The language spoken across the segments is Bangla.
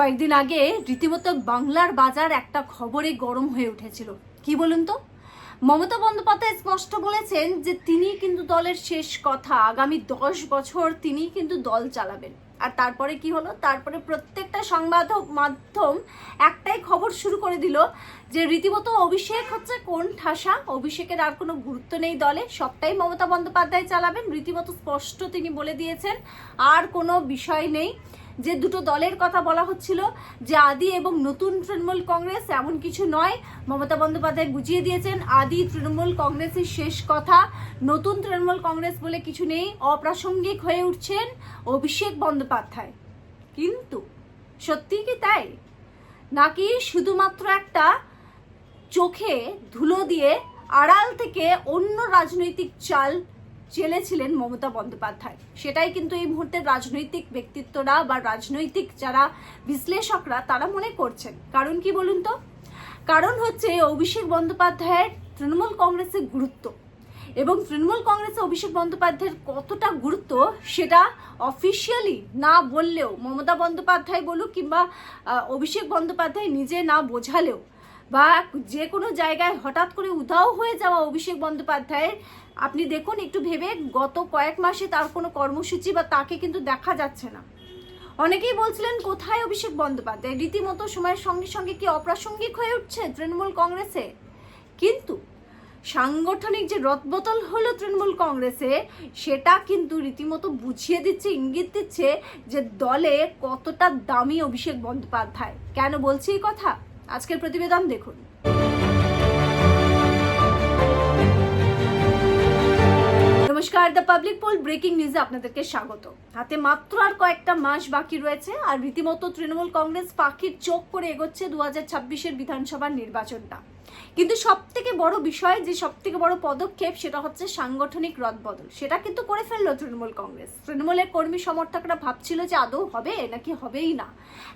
কয়েকদিন আগে রীতিমতো বাংলার বাজার একটা খবরে গরম হয়ে উঠেছিল। কি বলুন তো? মমতা বন্দ্যোপাধ্যায় স্পষ্ট বলেছেন যে তিনি কিন্তু দলের শেষ কথা, আগামী দশ বছর তিনি কিন্তু দল চালাবেন। আর তারপরে কি হলো? তারপরে প্রত্যেকটা সংবাদ মাধ্যম একটাই খবর শুরু করে দিল যে রীতিমতো অভিষেক হচ্ছে কোন ঠাসা, অভিষেকের আর কোনো গুরুত্ব নেই দলে, সবটাই মমতা বন্দ্যোপাধ্যায় চালাবেন। রীতিমতো স্পষ্ট তিনি বলে দিয়েছেন, আর কোনো বিষয় নেই। যে দুটো দলের কথা বলা হচ্ছিল, যে আদি এবং নতুন তৃণমূল কংগ্রেস, এমন কিছু নয়। মমতা বন্দ্যোপাধ্যায় বুঝিয়ে দিয়েছেন, আদি তৃণমূল কংগ্রেসের শেষ কথা। নতুন তৃণমূল কংগ্রেস বলে কিছু নেই, অপ্রাসঙ্গিক হয়ে উঠছেন অভিষেক বন্দ্যোপাধ্যায়। কিন্তু সত্যি কি তাই? নাকি শুধুমাত্র একটা চোখে ধুলো দিয়ে আড়াল থেকে অন্য রাজনৈতিক চাল চেলেছিলেন মমতা বন্দ্যোপাধ্যায়। সেটাই কিন্তু এই মুহূর্তের রাজনৈতিক ব্যক্তিত্বরা বা রাজনৈতিক যারা বিশ্লেষকরা, তারা মনে করছেন। কারণ কি বলুন তো? কারণ হচ্ছে অভিষেক বন্দ্যোপাধ্যায়ের তৃণমূল কংগ্রেসের গুরুত্ব। এবং তৃণমূল কংগ্রেসে অভিষেক বন্দ্যোপাধ্যায়ের কতটা গুরুত্ব, সেটা অফিসিয়ালি না বললেও, মমতা বন্দ্যোপাধ্যায় বলুক কিংবা অভিষেক বন্দ্যোপাধ্যায় নিজে না বোঝালেও বা যে কোনো জায়গায় হঠাৎ করে উধাও হয়ে যাওয়া অভিষেক বন্দ্যোপাধ্যায়ের আপনি দেখুন, একটু ভেবে গত কয়েক মাসে তার কোনো কর্মসূচি বা তাকে কিন্তু দেখা যাচ্ছে না। অনেকেই বলছিলেন, কোথায় অভিষেক বন্দ্যোপাধ্যায়? রীতিমতো সময়ের সঙ্গে সঙ্গে কি অপ্রাসঙ্গিক হয়ে উঠছে তৃণমূল কংগ্রেসে? কিন্তু সাংগঠনিক যে রদবদল হলো তৃণমূল কংগ্রেসে, সেটা কিন্তু রীতিমতো বুঝিয়ে দিচ্ছে, ইঙ্গিত দিচ্ছে যে দলে কতটা দামি অভিষেক বন্দ্যোপাধ্যায়। কেন বলছি এই কথা? আজকের প্রতিবেদন দেখুন। নমস্কার দ্য পাবলিক পোল ব্রেকিং নিউজে আপনাদেরকে স্বাগত। হাতে মাত্র আর কয়েকটা মাস বাকি রয়েছে, আর রীতিমতো তৃণমূল কংগ্রেস পাখির চোখ করে এগোচ্ছে দু হাজার ছাব্বিশের বিধানসভার নির্বাচনটা। কিন্তু সব থেকে বড় বিষয়, যে সব থেকে বড় পদক্ষেপ, সেটা হচ্ছে সাংগঠনিক রদবদল। সেটা কিন্তু করে ফেলল তৃণমূল কংগ্রেস। তৃণমূলের কর্মী সমর্থকরা ভাবছিল যে আদৌ হবে, নাকি হবেই না।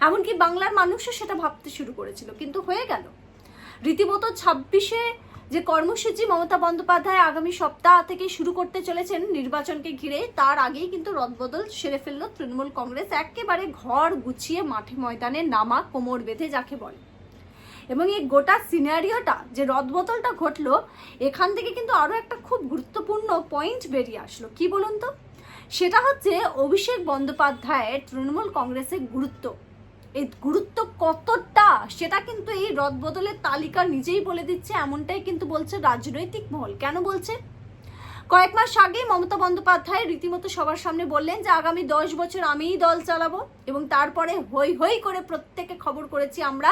এমনকি বাংলার মানুষও সেটা ভাবতে শুরু করেছিল, কিন্তু হয়ে গেল। রীতিমতো ছাব্বিশে যে কর্মসূচি মমতা বন্দ্যোপাধ্যায় আগামী সপ্তাহ থেকে শুরু করতে চলেছেন নির্বাচনকে ঘিরে, তার আগেই কিন্তু রদবদল সেরে ফেলল তৃণমূল কংগ্রেস। একেবারে ঘর গুছিয়ে মাঠে ময়দানে নামা কোমর বেঁধে যাকে বলে। এবং এই গোটা সিনারিওটা যে রদবদলটা ঘটলো, এখান থেকে কিন্তু আরও একটা খুব গুরুত্বপূর্ণ পয়েন্ট বেরিয়ে আসলো। কি বলুন তো? সেটা হচ্ছে অভিষেক বন্দ্যোপাধ্যায়ের তৃণমূল কংগ্রেসের গুরুত্ব। এই গুরুত্ব কতটা সেটা কিন্তু এই রদবদলের তালিকা নিজেই বলে দিচ্ছে, এমনটাই কিন্তু বলছে রাজনৈতিক মহল। কেন বলছে? কয়েক মাস আগে মমতা বন্দ্যোপাধ্যায় রীতিমতো সবার সামনে বললেন যে, আগামী দশ বছর আমিই দল চালাবো এবং তারপরে হই হই করে প্রত্যেকে খবর করেছি আমরা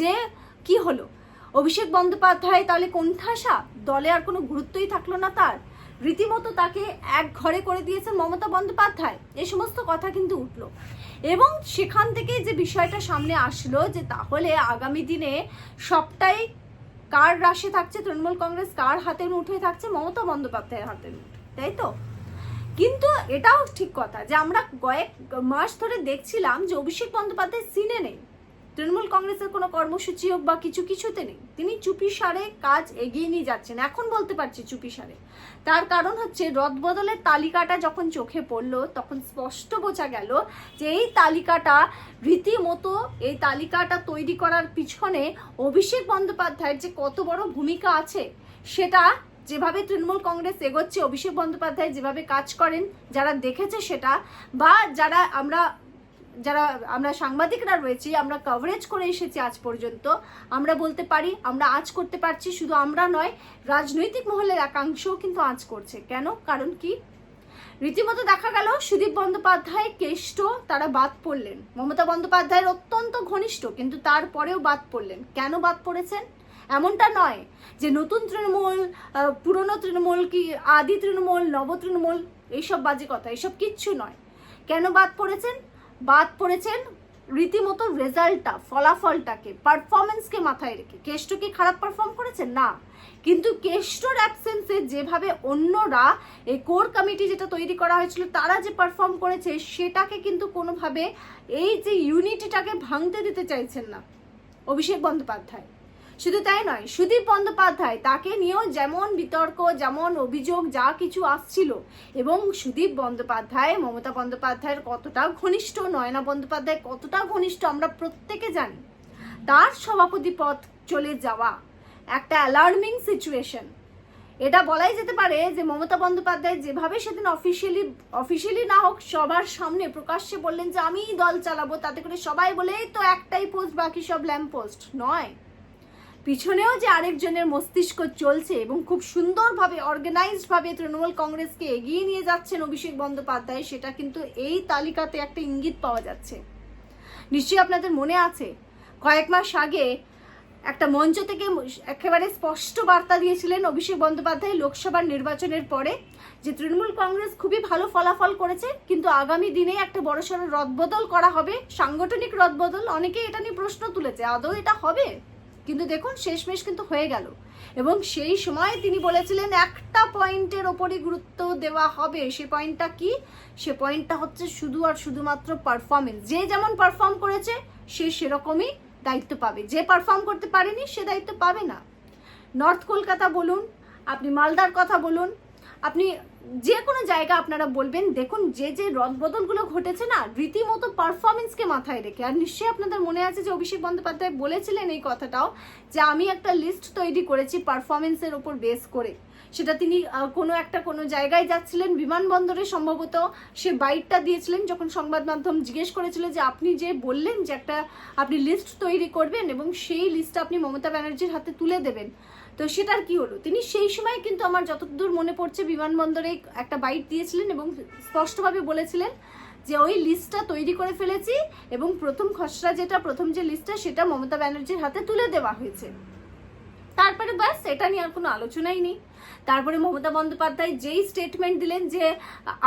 যে কি হলো। অভিষেক বন্দ্যোপাধ্যায় তাহলে কোন ঠাসা দলে আর কোনো গুরুত্বই থাকল না তার। রীতিমতো তাকে এক ঘরে করে দিয়েছেন মমতা বন্দ্যোপাধ্যায়। এই সমস্ত কথা কিন্তু উঠল। এবং সেখান থেকে যে বিষয়টা সামনে আসলো যে তাহলে আগামী দিনে সবটাই কার রাশে থাকছে তৃণমূল কংগ্রেস, কার হাতের মুঠোয় থাকছে মমতা বন্দ্যোপাধ্যায়ের হাতের মুঠোয়, তাই তো? কিন্তু এটাও ঠিক কথা যে আমরা কয়েক মাস ধরে দেখছিলাম যে অভিষেক বন্দ্যোপাধ্যায় সিনে নেই। তৃণমূল কংগ্রেসের কোনো কর্মসূচি হোক বা কিছু কিছুতে নেই, তিনি চুপি সারে কাজ এগিয়ে নিয়ে যাচ্ছেন, এখন বলতে পারছি চুপি সারে। তার কারণ হচ্ছে রদবদলের তালিকাটা যখন চোখে পড়ল, তখন স্পষ্ট বোঝা গেল যে এই তালিকাটা রীতিমতো, এই তালিকাটা তৈরি করার পিছনে অভিষেক বন্দ্যোপাধ্যায়ের যে কত বড় ভূমিকা আছে, সেটা যেভাবে তৃণমূল কংগ্রেস এগোচ্ছে, অভিষেক বন্দ্যোপাধ্যায় যেভাবে কাজ করেন, যারা দেখেছে সেটা, বা যারা আমরা যারা আমরা সাংবাদিকরা রয়েছি, আমরা কভারেজ করে এসেছি আজ পর্যন্ত। আমরা বলতে পারি, আমরা আজ করতে পারছি, শুধু আমরা নয়, রাজনৈতিক মহলের একাংশও কিন্তু আজ করছে। কেন? কারণ কি? রীতিমতো দেখা গেল, সুদীপ বন্দ্যোপাধ্যায় কেষ্ট, তারা বাদ পড়লেন। মমতা বন্দ্যোপাধ্যায়ের অত্যন্ত ঘনিষ্ঠ, কিন্তু তারপরেও বাদ পড়লেন। কেন বাদ পড়েছেন? এমনটা নয় যে নতুন তৃণমূল পুরনো তৃণমূল কি আদি তৃণমূল, নব তৃণমূল, এইসব বাজে কথা, এসব কিচ্ছু নয়। কেন বাদ পড়েছেন? বাদ পড়েছেন রীতিমতো রেজাল্টটা, ফলাফলটাকে পারফরমেন্সকে মাথায় রেখে। কেষ্ট কি খারাপ পারফর্ম করেছে? না। কিন্তু কেষ্টর অ্যাবসেন্সে যেভাবে অন্যরা এই কোর কমিটি যেটা তৈরি করা হয়েছিল, তারা যে পারফর্ম করেছে, সেটাকে কিন্তু কোনোভাবে এই যে ইউনিটিটাকে ভাঙতে দিতে চাইছেন না। অভিষেক বন্দ্যোপাধ্যায়। শুধু তাই নয়, সুদীপ বন্দ্যোপাধ্যায় তাকে নিয়েও যেমন বিতর্ক, যেমন অভিযোগ, যা কিছু আসছিল, এবং সুদীপ বন্দ্যোপাধ্যায়, মমতা বন্দ্যোপাধ্যায়ের কতটা ঘনিষ্ঠ, নয়না বন্দ্যোপাধ্যায় কতটা ঘনিষ্ঠ আমরা প্রত্যেকে জানি। তার সভাপতি পদ চলে যাওয়া একটা অ্যালার্মিং সিচুয়েশন এটা বলাই যেতে পারে যে মমতা বন্দ্যোপাধ্যায় যেভাবে সেদিন অফিসিয়ালি অফিসিয়ালি না হোক, সবার সামনে প্রকাশ্যে বললেন যে, আমিই দল চালাবো। তাতে করে সবাই বলে তো একটাই পোস্ট বাকি সব ল্যাম্প পোস্ট নয়। পিছনেও যে আরেকজনের মস্তিষ্ক চলছে এবং খুব সুন্দরভাবে অর্গানাইজড ভাবে তৃণমূল কংগ্রেসকে এগিয়ে নিয়ে যাচ্ছেন অভিষেক বন্দ্যোপাধ্যায়, সেটা কিন্তু এই তালিকাতে একটা ইঙ্গিত পাওয়া যাচ্ছে। নিশ্চয়ই আপনাদের মনে আছে, কয়েক মাস আগে একটা মঞ্চ থেকে একেবারে স্পষ্ট বার্তা দিয়েছিলেন অভিষেক বন্দ্যোপাধ্যায় লোকসভার নির্বাচনের পরে যে তৃণমূল কংগ্রেস খুবই ভালো ফলাফল করেছে, কিন্তু আগামী দিনে একটা বড়সড় রদবদল করা হবে, সাংগঠনিক রদবদল, অনেকেই এটা নিয়ে প্রশ্ন তুলেছে, আদৌ এটা হবে? কিন্তু দেখুন, শেষমেশ কিন্তু হয়ে গেল। এবং সেই সময় তিনি বলেছিলেন, একটা পয়েন্টের ওপরই গুরুত্ব দেওয়া হবে। সে পয়েন্টটা কি? সে পয়েন্টটা হচ্ছে শুধু আর শুধুমাত্র পারফরমেন্স যে যেমন পারফর্ম করেছে, সে সেরকমই দায়িত্ব পাবে। যে পারফর্ম করতে পারেনি, সে দায়িত্ব পাবে না। নর্থ কলকাতা বলুন, আপনি মালদার কথা বলুন আপনি যে কোনো জায়গা আপনারা বলবেন, দেখুন যে যে রদবদলগুলো ঘটেছে না, রীতিমতো পারফরমেন্সকে মাথায় রেখে। আর নিশ্চয়ই আপনাদের মনে আছে যে অভিষেক বন্দ্যোপাধ্যায় বলেছিলেন এই কথাটাও, যে আমি একটা লিস্ট তৈরি করেছি পারফরমেন্সের ওপর বেস করে। সেটা তিনি কোনো একটা কোনো জায়গায় যাচ্ছিলেন, বিমানবন্দরে সম্ভবত সে বাইকটা দিয়েছিলেন যখন সংবাদ মাধ্যম জিজ্ঞেস করেছিল যে আপনি যে বললেন যে একটা আপনি লিস্ট তৈরি করবেন এবং সেই লিস্টটা আপনি মমতা ব্যানার্জির হাতে তুলে দেবেন। তো সেটার কি হলো? তিনি সেই সময় কিন্তু আমার যতদূর মনে পড়ছে বিমানবন্দরে একটা বাইট দিয়েছিলেন এবং স্পষ্টভাবে বলেছিলেন যে ওই লিস্টটা তৈরি করে ফেলেছি এবং প্রথম খসড়া যেটা, প্রথম যে লিস্টটা সেটা মমতা ব্যানার্জির হাতে তুলে দেওয়া হয়েছে। তারপরে ব্যাস, এটা নিয়ে আর কোনো আলোচনাই নেই। তারপরে মমতা বন্দ্যোপাধ্যায় যেই স্টেটমেন্ট দিলেন যে,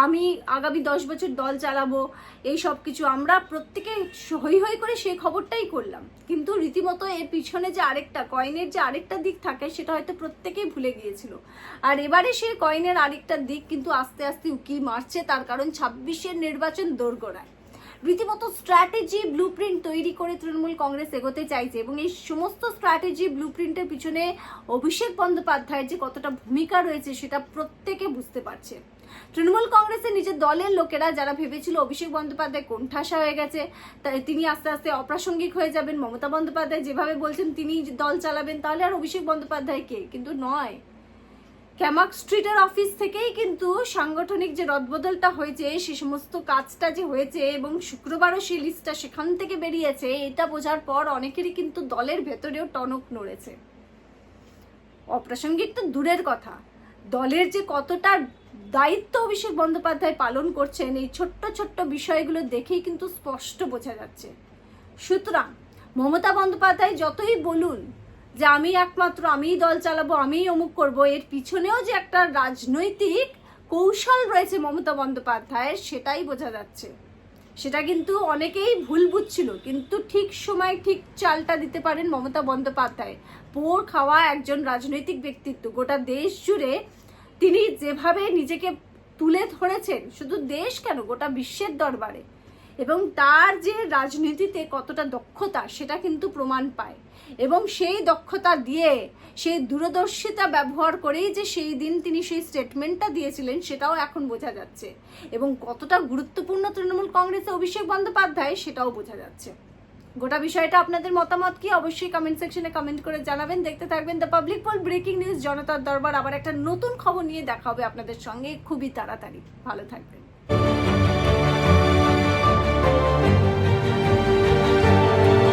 আমি আগামী দশ বছর দল চালাবো, এই সব কিছু, আমরা প্রত্যেকে হই হই করে সেই খবরটাই করলাম। কিন্তু রীতিমতো এর পিছনে যে আরেকটা কয়েনের যে আরেকটা দিক থাকে, সেটা হয়তো প্রত্যেকেই ভুলে গিয়েছিল। আর এবারে সেই কয়েনের আরেকটা দিক কিন্তু আস্তে আস্তে উকি মারছে, তার কারণ ছাব্বিশের নির্বাচন দোরগোড়ায়। রীতিমতো স্ট্র্যাটেজি ব্লুপ্রিন্ট তৈরি করে তৃণমূল কংগ্রেস এগোতে চাইছে এবং এই সমস্ত স্ট্র্যাটেজি ব্লুপ্রিন্টের পিছনে অভিষেক বন্দ্যোপাধ্যায়ের যে কতটা ভূমিকা রয়েছে সেটা প্রত্যেকে বুঝতে পারছে। তৃণমূল কংগ্রেসের নিজের দলের লোকেরা যারা ভেবেছিল অভিষেক বন্দ্যোপাধ্যায় কোণঠাসা হয়ে গেছে তিনি আস্তে আস্তে অপ্রাসঙ্গিক হয়ে যাবেন। মমতা বন্দ্যোপাধ্যায় যেভাবে বলছেন তিনি দল চালাবেন, তাহলে আর অভিষেক বন্দ্যোপাধ্যায় কে? কিন্তু নয়। ক্যামাক স্ট্রিটের অফিস থেকেই কিন্তু সাংগঠনিক যে রদবদলটা হয়েছে, সে সমস্ত কাজটা যে হয়েছে এবং শুক্রবারও সেই লিস্টটা সেখান থেকে বেরিয়েছে, এটা বোঝার পর অনেকেরই কিন্তু দলের ভেতরেও টনক নড়েছে। অপ্রাসঙ্গিক তো দূরের কথা। দলের যে কতটা দায়িত্ব অভিষেক বন্দ্যোপাধ্যায় পালন করছেন, এই ছোট্ট ছোট্ট বিষয়গুলো দেখেই কিন্তু স্পষ্ট বোঝা যাচ্ছে। সুতরাং মমতা বন্দ্যোপাধ্যায় যতই বলুন যে আমি একমাত্র আমিই দল চালাবো, আমিই অমুক করব, এর পিছনেও যে একটা রাজনৈতিক কৌশল রয়েছে মমতা বন্দ্যোপাধ্যায়ের, সেটাই বোঝা যাচ্ছে। সেটা কিন্তু অনেকেই ভুল বুঝছিল, কিন্তু ঠিক সময় ঠিক চালটা দিতে পারেন মমতা বন্দ্যোপাধ্যায়। পোর খাওয়া একজন রাজনৈতিক ব্যক্তিত্ব, গোটা দেশ জুড়ে তিনি যেভাবে নিজেকে তুলে ধরেছেন, শুধু দেশ কেন, গোটা বিশ্বের দরবারে। এবং তার যে রাজনীতিতে কতটা দক্ষতা, সেটা কিন্তু প্রমাণ পায়। এবং সেই দক্ষতা দিয়ে, সেই দূরদর্শিতা ব্যবহার করেই যে সেই দিন তিনি সেই স্টেটমেন্টটা দিয়েছিলেন, সেটাও এখন বোঝা যাচ্ছে। এবং কতটা গুরুত্বপূর্ণ তৃণমূল কংগ্রেসে অভিষেক বন্দ্যোপাধ্যায়, সেটাও বোঝা যাচ্ছে। গোটা বিষয়টা আপনাদের মতামত কি? অবশ্যই কমেন্ট সেকশনে কমেন্ট করে জানাবেন। দেখতে থাকবেন the public poll breaking news জনতার দরবার। আবার একটা নতুন খবর নিয়ে দেখা হবে আপনাদের সঙ্গে। খুবই তাড়াতাড়ি। ভালো থাকবেন।